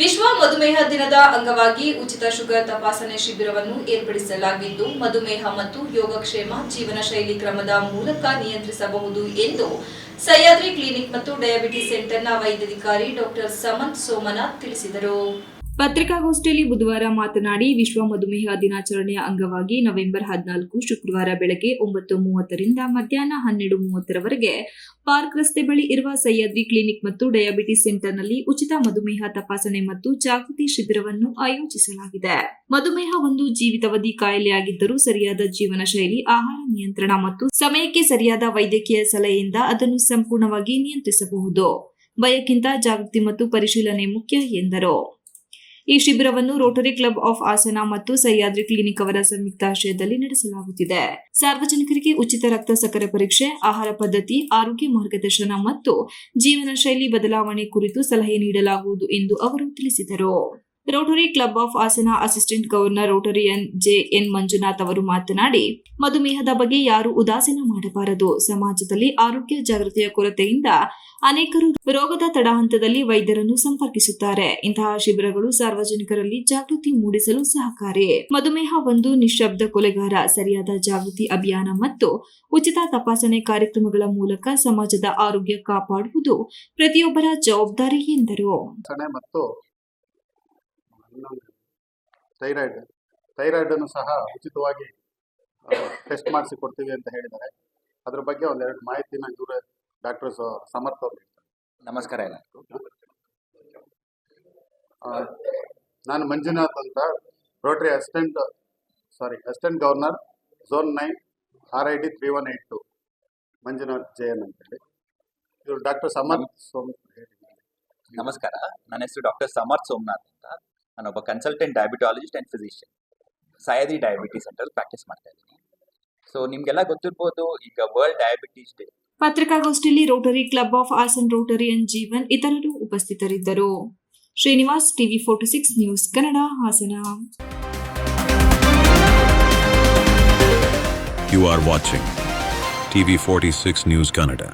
ವಿಶ್ವ ಮಧುಮೇಹ ದಿನದ ಅಂಗವಾಗಿ ಉಚಿತ ಶುಗರ್ ತಪಾಸಣೆ ಶಿಬಿರವನ್ನು ಏರ್ಪಡಿಸಲಾಗಿದ್ದು, ಮಧುಮೇಹ ಮತ್ತು ಯೋಗಕ್ಷೇಮ ಜೀವನ ಶೈಲಿ ಕ್ರಮದ ಮೂಲಕ ನಿಯಂತ್ರಿಸಬಹುದು ಎಂದು ಸಹ್ಯಾದ್ರಿ ಕ್ಲಿನಿಕ್ ಮತ್ತು ಡಯಾಬಿಟಿಸ್ ಸೆಂಟರ್ನ ವೈದ್ಯಾಧಿಕಾರಿ ಡಾಕ್ಟರ್ ಸಮಂತ್ ಸೋಮನಾಥ್ ತಿಳಿಸಿದರು. ಪತ್ರಿಕಾಗೋಷ್ಠಿಯಲ್ಲಿ ಬುಧವಾರ ಮಾತನಾಡಿ, ವಿಶ್ವ ಮಧುಮೇಹ ದಿನಾಚರಣೆಯ ಅಂಗವಾಗಿ ನವೆಂಬರ್ ಹದಿನಾಲ್ಕು ಶುಕ್ರವಾರ ಬೆಳಗ್ಗೆ ಒಂಬತ್ತು ಮೂವತ್ತರಿಂದ ಮಧ್ಯಾಹ್ನ ಹನ್ನೆರಡು ಮೂವತ್ತರವರೆಗೆ ಪಾರ್ಕ್ ರಸ್ತೆ ಬಳಿ ಇರುವ ಸಹ್ಯಾದ್ರಿ ಕ್ಲಿನಿಕ್ ಮತ್ತು ಡಯಾಬಿಟಿಸ್ ಸೆಂಟರ್ನಲ್ಲಿ ಉಚಿತ ಮಧುಮೇಹ ತಪಾಸಣೆ ಮತ್ತು ಜಾಗೃತಿ ಶಿಬಿರವನ್ನು ಆಯೋಜಿಸಲಾಗಿದೆ. ಮಧುಮೇಹ ಒಂದು ಜೀವಿತಾವಧಿ ಕಾಯಿಲೆಯಾಗಿದ್ದರೂ ಸರಿಯಾದ ಜೀವನ ಶೈಲಿ, ಆಹಾರ ನಿಯಂತ್ರಣ ಮತ್ತು ಸಮಯಕ್ಕೆ ಸರಿಯಾದ ವೈದ್ಯಕೀಯ ಸಲಹೆಯಿಂದ ಅದನ್ನು ಸಂಪೂರ್ಣವಾಗಿ ನಿಯಂತ್ರಿಸಬಹುದು. ಭಯಕ್ಕಿಂತ ಜಾಗೃತಿ ಮತ್ತು ಪರಿಶೀಲನೆ ಮುಖ್ಯ, ಎಂದರು. ಈ ಶಿಬಿರವನ್ನು ರೋಟರಿ ಕ್ಲಬ್ ಆಫ್ ಆಸನ ಮತ್ತು ಸಹ್ಯಾದ್ರಿ ಕ್ಲಿನಿಕ್ ಅವರ ಸಂಯುಕ್ತಾಶ್ರಯದಲ್ಲಿ ನಡೆಸಲಾಗುತ್ತಿದೆ. ಸಾರ್ವಜನಿಕರಿಗೆ ಉಚಿತ ರಕ್ತ ಸಕ್ಕರೆ ಪರೀಕ್ಷೆ, ಆಹಾರ ಪದ್ಧತಿ, ಆರೋಗ್ಯ ಮಾರ್ಗದರ್ಶನ ಮತ್ತು ಜೀವನ ಶೈಲಿ ಬದಲಾವಣೆ ಕುರಿತು ಸಲಹೆ ನೀಡಲಾಗುವುದು ಎಂದು ಅವರು ತಿಳಿಸಿದರು. Rotary club of Hassan assistant governor Rotarian J N Manjunath ಅವರು ಮಾತನಾಡಿ, ಮಧುಮೇಹದ ಬಗ್ಗೆ ಯಾರು ಉದಾಸೀನ ಮಾಡಬಾರದು? ಸಮಾಜದಲ್ಲಿ ಆರೋಗ್ಯ ಜಾಗೃತಿಯ ಕೊರತೆಯಿಂದ ಅನೇಕರು ರೋಗದ ತಡಹಂತದಲ್ಲಿ ವೈದ್ಯರನ್ನು ಸಂಪರ್ಕಿಸುತ್ತಾರೆ. ಇಂತಹ ಶಿಬಿರಗಳು ಸಾರ್ವಜನಿಕರಲ್ಲಿ ಜಾಗೃತಿ ಮೂಡಿಸಲು ಸಹಕಾರಿ. ಮಧುಮೇಹ ಒಂದು ನಿಶಬ್ದ ಕೊಲೆಗಾರ, ಸರಿಯಾದ ಜಾಗೃತಿ ಅಭಿಯಾನ ಮತ್ತು ಉಚಿತ ತಪಾಸಣೆ ಕಾರ್ಯಕ್ರಮಗಳ ಮೂಲಕ ಸಮಾಜದ ಆರೋಗ್ಯ ಕಾಪಾಡುವುದು ಪ್ರತಿಯೊಬ್ಬರ ಜವಾಬ್ದಾರಿ ಎಂದರು. ಇನ್ನೊಂದು ಥೈರಾಯ್ಡ್ ಥೈರಾಯ್ಡನ್ನು ಸಹ ಉಚಿತವಾಗಿ ಟೆಸ್ಟ್ ಮಾಡಿಸಿ ಕೊಡ್ತೀವಿ ಅಂತ ಹೇಳಿದ್ದಾರೆ. ಅದ್ರ ಬಗ್ಗೆ ಒಂದೆರಡು ಮಾಹಿತಿನ ಇವರು ಡಾಕ್ಟರ್ ಸಮರ್ಥ ಅವರು ಹೇಳ್ತಾರೆ. ನಮಸ್ಕಾರ ನಾನು ಮಂಜುನಾಥ್ ಅಂತ. Rotary assistant sorry assistant governor zone nine R I D three one eight two Manjunath Jayan ಅಂತೇಳಿ ಇವರು ಡಾಕ್ಟರ್ ಸಮರ್ಥ ಸೋಮ್ ನಮಸ್ಕಾರ. ನನ್ನ ಹೆಸರು ಡಾಕ್ಟರ್ ಸಮರ್ಥ್ ಸೋಮನಾಥ್ ಅಂತ. ನಾನೊಬ್ಬ consultant diabetologist and physician Sayadi diabetes centre practice ಮಾಡ್ತಾ ಇದ್ದೀನಿ. ಸೊ ನಿಮ್ಗೆಲ್ಲ ಗೊತ್ತಿರ್ಬೋದು ಈಗ ವರ್ಲ್ಡ್ ಡಯಾಬಿಟೀಸ್ ಡೇ ಪತ್ರಿಕಾಗೋಷ್ಠಿಯಲ್ಲಿ Rotary club of Hassan Rotary and Jeevan ಇತರರು ಉಪಸ್ಥಿತರಿದ್ದರು. Srinivas TV forty six news Kannada Hassan. You are watching TV 46 News Kannada.